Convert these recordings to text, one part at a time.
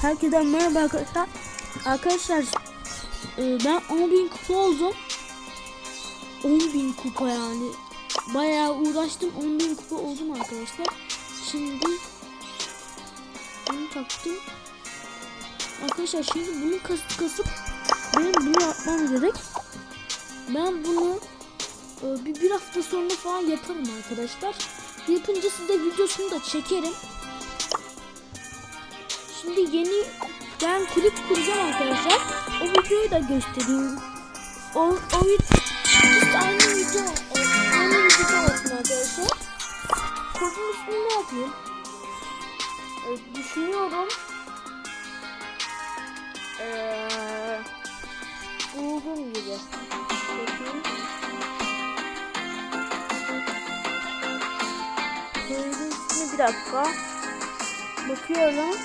Herkese merhaba arkadaşlar. Arkadaşlar e, ben 10.000 kupa oldum. 10.000 kupa yani. Bayağı uğraştım 10.000 kupa oldum arkadaşlar. Şimdi bunu taktım. Arkadaşlar şimdi bunu kasıp kasıp benim bunu yapmam gerek. Ben bunu e, bir, bir hafta sonra falan yaparım arkadaşlar. Yapınca size videosunu da çekerim. Şimdi yeni ben klip kuracağım arkadaşlar. O videoyu da göstereyim. O, o video aynı video aynı video olsun arkadaşlar. Kodun ismini ne yapayım? Evet, düşünüyorum. Eee buldum gibi. Bakayım. Bir dakika. Bakıyorum.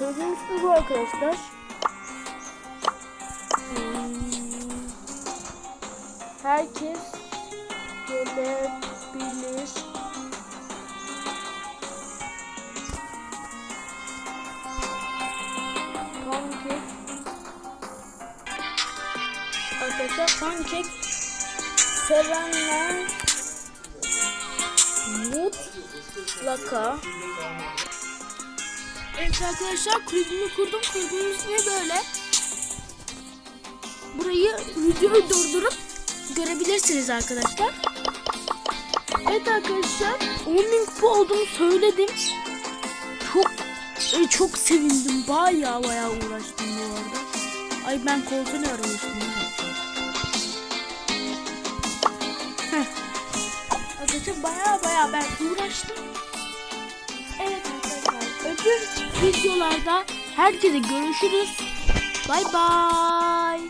Gördüğünüz gibi bu arkadaşlar. Hmm. Herkes gelebilir. Pankek. Arkadaşlar pankek sevenler mutlaka Evet arkadaşlar kulübümü kurdum. Kulübümün ismi böyle. Burayı videoyu durdurup görebilirsiniz arkadaşlar. Evet arkadaşlar 10.000 kupa olduğumu söyledim. Çok e, çok sevindim. Bayağı bayağı uğraştım bu arada. Ay ben koltuğunu aramıştım. Arkadaşlar bayağı bayağı ben uğraştım öbür videolarda herkese görüşürüz. Bay bay.